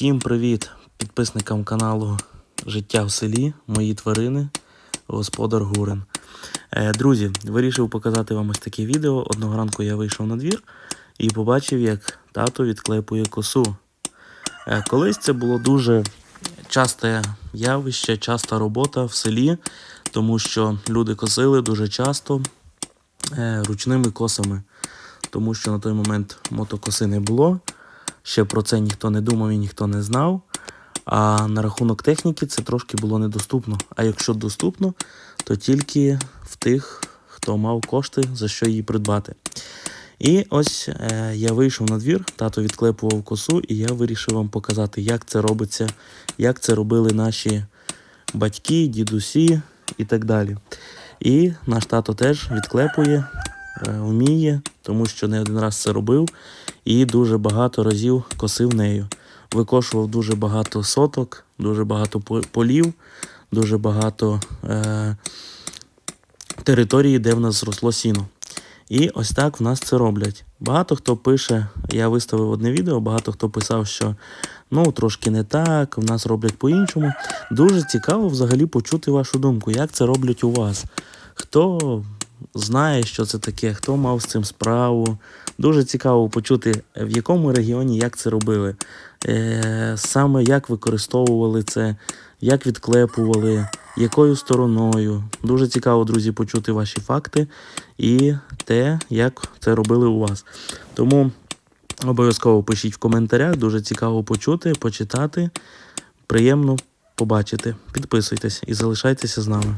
Всім привіт підписникам каналу Життя в селі, мої тварини, господар Гурин. Е, Друзі, вирішив показати вам ось таке відео. Одного ранку я вийшов на двір і побачив, як тато відклепує косу. Е, Колись це було дуже часте явище, часта робота в селі, тому що люди косили дуже часто е, ручними косами, тому що на той момент мотокоси не було. Ще про це ніхто не думав і ніхто не знав. А на рахунок техніки це трошки було недоступно. А якщо доступно, то тільки в тих, хто мав кошти, за що її придбати. І ось е, я вийшов на двір, тато відклепував косу, і я вирішив вам показати, як це робиться, як це робили наші батьки, дідусі і так далі. І наш тато теж відклепує, е, вміє, тому що не один раз це робив і дуже багато разів косив нею. Викошував дуже багато соток, дуже багато полів, дуже багато е, території, де в нас зросло сіно. І ось так в нас це роблять. Багато хто пише, я виставив одне відео, багато хто писав, що ну трошки не так, в нас роблять по-іншому. Дуже цікаво взагалі почути вашу думку, як це роблять у вас. Хто знає, що це таке, хто мав з цим справу. Дуже цікаво почути, в якому регіоні як це робили, е, саме як використовували це, як відклепували, якою стороною. Дуже цікаво, друзі, почути ваші факти і те, як це робили у вас. Тому обов'язково пишіть в коментарях, дуже цікаво почути, почитати. Приємно побачити. Підписуйтесь і залишайтеся з нами.